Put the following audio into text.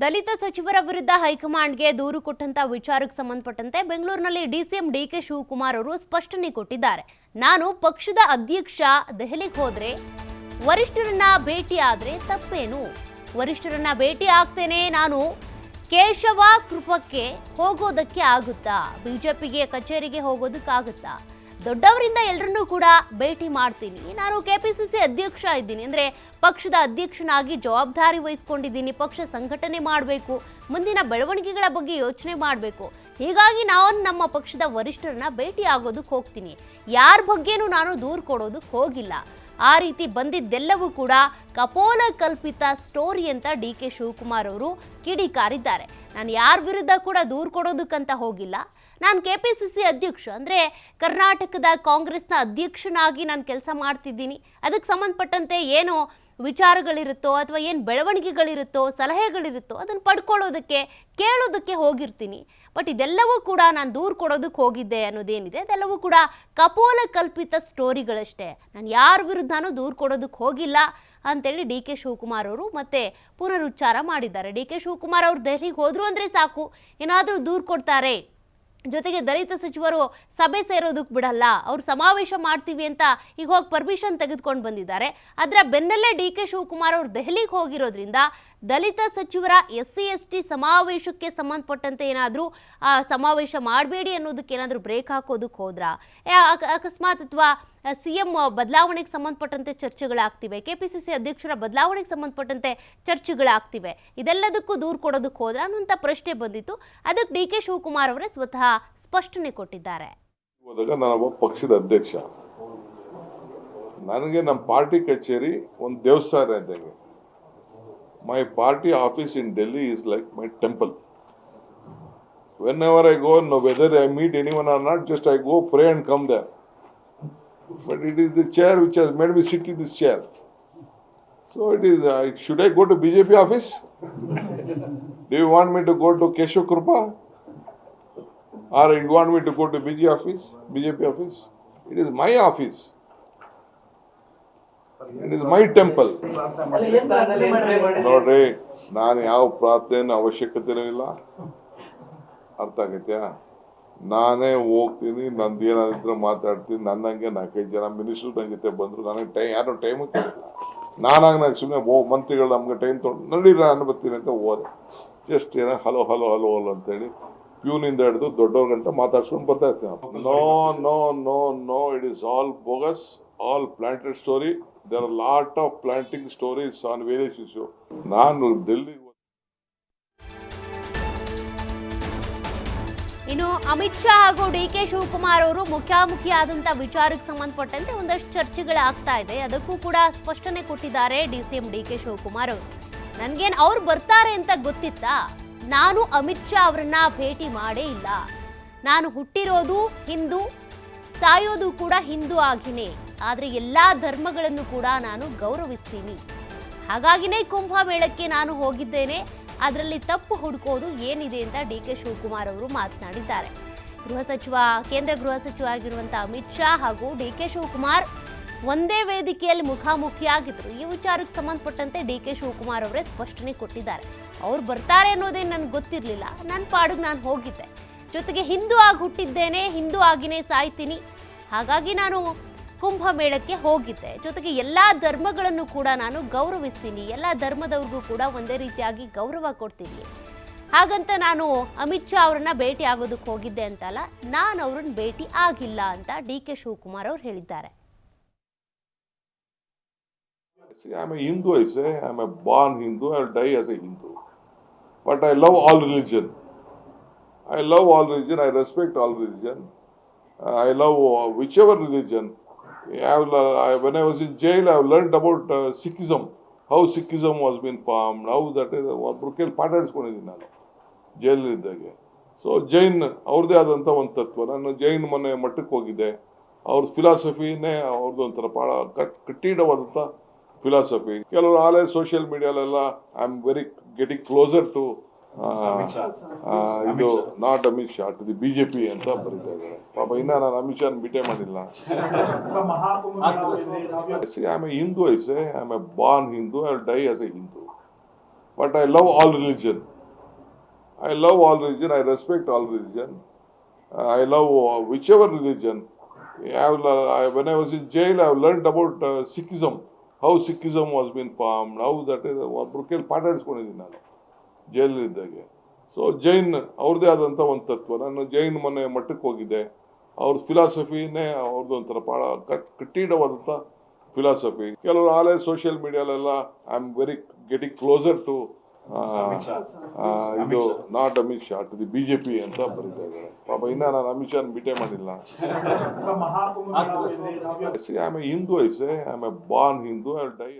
ದಲಿತ ಸಚಿವರ ವಿರುದ್ಧ ಹೈಕಮಾಂಡ್ಗೆ ದೂರು ಕೊಟ್ಟಂತ ವಿಚಾರಕ್ಕೆ ಸಂಬಂಧಪಟ್ಟಂತೆ ಬೆಂಗಳೂರಿನಲ್ಲಿ ಡಿಸಿಎಂ ಡಿಕೆ ಶಿವಕುಮಾರ್ ಅವರು ಸ್ಪಷ್ಟನೆ ಕೊಟ್ಟಿದ್ದಾರೆ. ನಾನು ಪಕ್ಷದ ಅಧ್ಯಕ್ಷ, ದೆಹಲಿಗೆ ಹೋದ್ರೆ ವರಿಷ್ಠರನ್ನ ಭೇಟಿ ಆದ್ರೆ ತಪ್ಪೇನು? ವರಿಷ್ಠರನ್ನ ಭೇಟಿ ಆಗ್ತೇನೆ ನಾನು ಕೇಶವ ಕೃಪಕ್ಕೆ ಹೋಗೋದಕ್ಕೆ ಆಗುತ್ತಾ? ಬಿಜೆಪಿಗೆ ಕಚೇರಿಗೆ ಹೋಗೋದಕ್ಕಾಗುತ್ತಾ? ದೊಡ್ಡವರಿಂದ ಎಲ್ಲರನ್ನೂ ಕೂಡ ಭೇಟಿ ಮಾಡ್ತೀನಿ. ನಾನು ಕೆ ಪಿ ಸಿ ಸಿ ಅಧ್ಯಕ್ಷ ಇದ್ದೀನಿ. ಅಂದರೆ ಪಕ್ಷದ ಅಧ್ಯಕ್ಷನಾಗಿ ಜವಾಬ್ದಾರಿ ವಹಿಸ್ಕೊಂಡಿದ್ದೀನಿ. ಪಕ್ಷ ಸಂಘಟನೆ ಮಾಡಬೇಕು. ಮುಂದಿನ ಬೆಳವಣಿಗೆಗಳ ಬಗ್ಗೆ ಯೋಚನೆ ಮಾಡಬೇಕು. ಹೀಗಾಗಿ ನಾನು ನಮ್ಮ ಪಕ್ಷದ ವರಿಷ್ಠರನ್ನ ಭೇಟಿ ಆಗೋದಕ್ಕೆ ಹೋಗ್ತೀನಿ. ಯಾರ ಬಗ್ಗೆನೂ ನಾನು ದೂರು ಕೊಡೋದಕ್ಕೆ ಹೋಗಿಲ್ಲ. ಆ ರೀತಿ ಬಂದಿದ್ದೆಲ್ಲವೂ ಕೂಡ ಕಪೋಲ ಕಲ್ಪಿತ ಸ್ಟೋರಿ ಅಂತ ಡಿ ಕೆ ಶಿವಕುಮಾರ್ ಅವರು ಕಿಡಿಕಾರಿದ್ದಾರೆ. ನಾನು ಯಾರ ವಿರುದ್ಧ ಕೂಡ ದೂರು ಕೊಡೋದಕ್ಕಂತ ಹೋಗಿಲ್ಲ. ನಾನು ಕೆ ಪಿ ಸಿ ಸಿ ಅಧ್ಯಕ್ಷ, ಅಂದರೆ ಕರ್ನಾಟಕದ ಕಾಂಗ್ರೆಸ್ನ ಅಧ್ಯಕ್ಷನಾಗಿ ನಾನು ಕೆಲಸ ಮಾಡ್ತಿದ್ದೀನಿ. ಅದಕ್ಕೆ ಸಂಬಂಧಪಟ್ಟಂತೆ ಏನು ವಿಚಾರಗಳಿರುತ್ತೋ ಅಥವಾ ಏನು ಬೆಳವಣಿಗೆಗಳಿರುತ್ತೋ, ಸಲಹೆಗಳಿರುತ್ತೋ ಅದನ್ನು ಪಡ್ಕೊಳ್ಳೋದಕ್ಕೆ, ಕೇಳೋದಕ್ಕೆ ಹೋಗಿರ್ತೀನಿ. ಬಟ್ ಇದೆಲ್ಲವೂ ಕೂಡ ನಾನು ದೂರು ಕೊಡೋದಕ್ಕೆ ಹೋಗಿದ್ದೆ ಅನ್ನೋದೇನಿದೆ. ಅದೆಲ್ಲವೂ ಕೂಡ ಕಪೋಲ ಕಲ್ಪಿತ ಸ್ಟೋರಿಗಳಷ್ಟೇ. ನಾನು ಯಾರ ವಿರುದ್ಧನೂ ದೂರು ಕೊಡೋದಕ್ಕೆ ಹೋಗಿಲ್ಲ ಅಂತೇಳಿ ಡಿ ಕೆ ಶಿವಕುಮಾರ್ ಅವರು ಮತ್ತೆ ಪುನರುಚ್ಚಾರ ಮಾಡಿದ್ದಾರೆ. ಡಿ ಕೆ ಶಿವಕುಮಾರ್ ಅವರು ದೆಹಲಿಗೆ ಹೋದರು ಅಂದರೆ ಸಾಕು. ಏನಾದರೂ ದೂರು ಕೊಡ್ತಾರೆ. ಜೊತೆಗೆ ದಲಿತ ಸಚಿವರು ಸಭೆ ಸೇರೋದಕ್ಕೆ ಬಿಡಲ್ಲ, ಅವ್ರು ಸಮಾವೇಶ ಮಾಡ್ತೀವಿ ಅಂತ ಈಗ ಹೋಗಿ ಪರ್ಮಿಷನ್ ತೆಗೆದುಕೊಂಡು ಬಂದಿದ್ದಾರೆ. ಅದರ ಬೆನ್ನಲ್ಲೇ ಡಿ ಕೆ ಶಿವಕುಮಾರ್ ಅವರು ದೆಹಲಿಗೆ ಹೋಗಿರೋದ್ರಿಂದ ದಲಿತ ಸಚಿವರ ಎಸ್ ಸಿ ಎಸ್ ಟಿ ಸಮಾವೇಶಕ್ಕೆ ಸಂಬಂಧಪಟ್ಟಂತೆ ಏನಾದರೂ ಸಮಾವೇಶ ಮಾಡಬೇಡಿ ಅನ್ನೋದಕ್ಕೆ ಏನಾದರೂ ಬ್ರೇಕ್ ಹಾಕೋದಕ್ಕೆ ಹೋದ್ರಾ? ಅಕಸ್ಮಾತ್ ಅಥವಾ ಸಿ ಎಂ ಬದಲಾವಣೆಗೆ ಸಂಬಂಧಪಟ್ಟಂತೆ ಚರ್ಚೆಗಳಾಗ್ತಿವೆ, ಕೆ ಪಿ ಸಿ ಸಿ ಅಧ್ಯಕ್ಷರ ಬದಲಾವಣೆಗೆ ಸಂಬಂಧಪಟ್ಟಂತೆ ಚರ್ಚೆಗಳಾಗ್ತಿವೆ, ಇದೆಲ್ಲದಕ್ಕೂ ದೂರು ಕೊಡೋದಕ್ಕೆ ಹೋದ್ರ ಅನ್ನುವಂಥ ಪ್ರಶ್ನೆ ಬಂದಿತ್ತು. ಅದಕ್ಕೆ ಡಿ ಕೆ ಶಿವಕುಮಾರ್ ಅವರೇ ಸ್ವತಃ ಸ್ಪಷ್ಟನೆ ಕೊಟ್ಟಿದ್ದಾರೆ. ಪಕ್ಷದ ಅಧ್ಯಕ್ಷ. ನನಗೆ ನಮ್ಮ ಪಾರ್ಟಿ ಕಚೇರಿ ಒಂದು ದೇವಸ್ಥಾನ ಇದ್ದಂಗೆ. My party office in Delhi is like my temple. Whenever I go, no, whether I meet anyone or not, just I go pray and come there. But it is the chair which has made me sit in this chair. So it is, uh, should I go to BJP office? Do you want me to go to Kesho Krupa? Or you want me to go to BJP office? BJP office? It is my office. It is my temple ನೋಡ್ರಿ ನಾನು ಯಾವ ಪ್ರಾರ್ಥನೆ ಅವಶ್ಯಕತೆ ಇಲ್ಲ. ಅರ್ಥ ಆಗೈತ್ಯಾ? ನಾನೇ ಹೋಗ್ತೀನಿ ನಂದು ಏನಾದ್ರು ಮಾತಾಡ್ತೀನಿ ನನ್ನಂಗೆ ನಾಲ್ಕೈದು ಜನ ಮಿನಿಸ್ಟರ್ ನನ್ನ ಜೊತೆ ಬಂದ್ರು ನನಗೆ ಟೈಮ್ ಯಾರು ಟೈಮು ಕೇಳಿಲ್ಲ ನಾನಾಗಿ ನಾನು ಸುಮ್ಮನೆ ಓ ಮಂತ್ರಿಗಳು ನಮ್ಗೆ ಟೈಮ್ ತೊಗೊಂಡು ನಡೀರಿ ನಾನು ಬರ್ತೀನಿ ಅಂತ ಹೋದೆ. ಜಸ್ಟ್ ಏನೋ ಹಲೋ ಹಲೋ ಹಲೋ ಹಲೋ ಅಂತೇಳಿ ಪ್ಯೂನಿಂದ ಹಿಡಿದು ದೊಡ್ಡವ್ರ ಗಂಟ ಮಾತಾಡ್ಸ್ಕೊಂಡು ಬರ್ತಾ ಇರ್ತೀನಿ no no no no it is all bogus all planted story there are lot of planting stories on various issue ನಾನು ಡೆಲ್ಲಿ ಇನ್ನು ಅಮಿತ್ ಶಾ ಹಾಗೂ ಡಿ ಕೆ ಶಿವಕುಮಾರ್ ಅವರು ಮುಖಾಮುಖಿ ಆದಂತ ವಿಚಾರಕ್ಕೆ ಸಂಬಂಧಪಟ್ಟಂತೆ ಒಂದಷ್ಟು ಚರ್ಚೆಗಳಾಗ್ತಾ ಇದೆ. ಅದಕ್ಕೂ ಕೂಡ ಸ್ಪಷ್ಟನೆ ಕೊಟ್ಟಿದ್ದಾರೆ D C M D K Shivakumar ಅವರು. ನನಗೇನು ಅವ್ರು ಬರ್ತಾರೆ ಅಂತ ಗೊತ್ತಿತ್ತಾ? ನಾನು ಅಮಿತ್ ಶಾ ಅವರನ್ನ ಭೇಟಿ ಮಾಡೇ ಇಲ್ಲ. ನಾನು ಹುಟ್ಟಿರೋದು ಹಿಂದೂ, ಸಾಯೋದು ಕೂಡ ಹಿಂದೂ ಆಗಿನೇ. ಆದ್ರೆ ಎಲ್ಲ ಧರ್ಮಗಳನ್ನು ಕೂಡ ನಾನು ಗೌರವಿಸ್ತೀನಿ. ಹಾಗಾಗಿನೇ ಕುಂಭಮೇಳಕ್ಕೆ ನಾನು ಹೋಗಿದ್ದೇನೆ. ಅದರಲ್ಲಿ ತಪ್ಪು ಹುಡುಕೋದು ಏನಿದೆ ಅಂತ ಡಿ ಕೆ ಶಿವಕುಮಾರ್ ಅವರು ಮಾತನಾಡಿದ್ದಾರೆ. ಗೃಹ ಸಚಿವ, ಕೇಂದ್ರ ಗೃಹ ಸಚಿವ ಆಗಿರುವಂಥ ಅಮಿತ್ ಶಾ ಹಾಗೂ ಡಿ ಕೆ ಶಿವಕುಮಾರ್ ಒಂದೇ ವೇದಿಕೆಯಲ್ಲಿ ಮುಖಾಮುಖಿಯಾಗಿದ್ದರು ಈ ವಿಚಾರಕ್ಕೆ ಸಂಬಂಧಪಟ್ಟಂತೆ ಡಿ ಕೆ ಶಿವಕುಮಾರ್ ಅವರೇ ಸ್ಪಷ್ಟನೆ ಕೊಟ್ಟಿದ್ದಾರೆ. ಅವ್ರು ಬರ್ತಾರೆ ಅನ್ನೋದೇ ನನಗೆ ಗೊತ್ತಿರಲಿಲ್ಲ. ನನ್ನ ಪಾಡಿಗೆ ನಾನು ಹೋಗಿದ್ದೆ. ಜೊತೆಗೆ ಹಿಂದೂ ಆಗಿ ಹುಟ್ಟಿದ್ದೇನೆ, ಹಿಂದೂ ಆಗಿನೇ ಸಾಯ್ತೀನಿ. ಹಾಗಾಗಿ ನಾನು ಕುಂಭಮೇಳಕ್ಕೆ ಹೋಗಿದ್ದೆ ಜೊತೆಗೆ ಎಲ್ಲ ಧರ್ಮಗಳನ್ನು ಕೂಡ ನಾನು ಗೌರವಿಸ್ತೀನಿ ಎಲ್ಲ ಧರ್ಮದವ್ರಿಗೂ ಕೂಡ ಒಂದೇ ರೀತಿಯಾಗಿ ಗೌರವ ಕೊಡ್ತೀನಿ ಹಾಗಂತ ನಾನು ಅಮಿತ್ ಶಾ ಅವರನ್ನ ಭೇಟಿ ಆಗೋದಕ್ಕೆ ಹೋಗಿದ್ದೆ ಅಂತಲ್ಲ ನಾನು ಅವ್ರನ್ನ ಭೇಟಿ ಆಗಿಲ್ಲ ಅಂತ ಡಿ ಕೆ ಶಿವಕುಮಾರ್ ಅವರು ಹೇಳಿದ್ದಾರೆ I love a Hindu, I say. I'm a I love die religion a Hindu. But I love all religion. I love all religion. I Uh, uh, uh, when I was in jail, I learned about uh, Sikhism. How Sikhism was being formed. How that is. ಒಬ್ರು ಕೇಳಿ ಪಾಠ ಆಡಿಸ್ಕೊಂಡಿದ್ದೀನಿ ನಾನು ಜೈಲಲ್ಲಿದ್ದಾಗೆ so Jain ಅವ್ರದ್ದೇ ಆದಂಥ ಒಂದು ತತ್ವ ನಾನು ಜೈನ್ ಮನೆ ಮಠಕ್ಕೆ ಹೋಗಿದ್ದೆ ಅವ್ರ ಫಿಲಾಸಫಿನೇ ಅವ್ರದ್ದು ಒಂಥರ ಭಾಳ ಕಟ್ಟಿಡವಾದಂಥ ಫಿಲಾಸಫಿ ಕೆಲವರು ಆಲೇ social ಮೀಡಿಯಾಲೆಲ್ಲ I am very getting closer to ಇದು not Amit Shah to the BJP ಅಂತ ಬರೀತಾ ಇದ್ದಾರೆ ಪಾಪ ಇನ್ನ ನಾನು ಅಮಿತ್ ಶಾನ್ ಬಿಟ್ಟೆ ಮಾಡಿಲ್ಲ. I a Hindu ice I am a Hindu I die as a Hindu but I love all religion I love all religion I respect all religion I love whichever religion when I was in jail I learn about Sikhism how Sikhism was been form how that is ಒಬ್ಬರು ಕೇಳಿ ಪಾಠ ಆಡಿಸ್ಕೊಂಡಿದ್ದೀನಿ ನಾನು. ಜೈಲಲ್ಲಿದ್ದಾಗೆ so Jain ಅವ್ರದ್ದೇ ಆದಂಥ ಒಂದು ತತ್ವ. ನಾನು ಜೈನ್ ಮೊನ್ನೆ ಮಟ್ಟಕ್ಕೆ ಹೋಗಿದ್ದೆ. ಅವ್ರ ಫಿಲಾಸಫಿನೇ ಅವ್ರದ್ದು ಒಂಥರ ಭಾಳ ಕಠಿಣವಾದಂಥ ಫಿಲಾಸಫಿ ಕೆಲವರು ಆಲೇ social ಮೀಡಿಯಾಲೆಲ್ಲ I am very getting closer to ಇದು not Amit Shah to the BJP ಅಂತ ಬರೀತಾ ಇದ್ದಾರೆ ಪಾಪ ಇನ್ನ ನಾನು ಅಮಿತ್ ಶಾ ಭೇಟೆ ಮಾಡಿಲ್ಲ. I am a Hindu I a I am a born Hindu I dye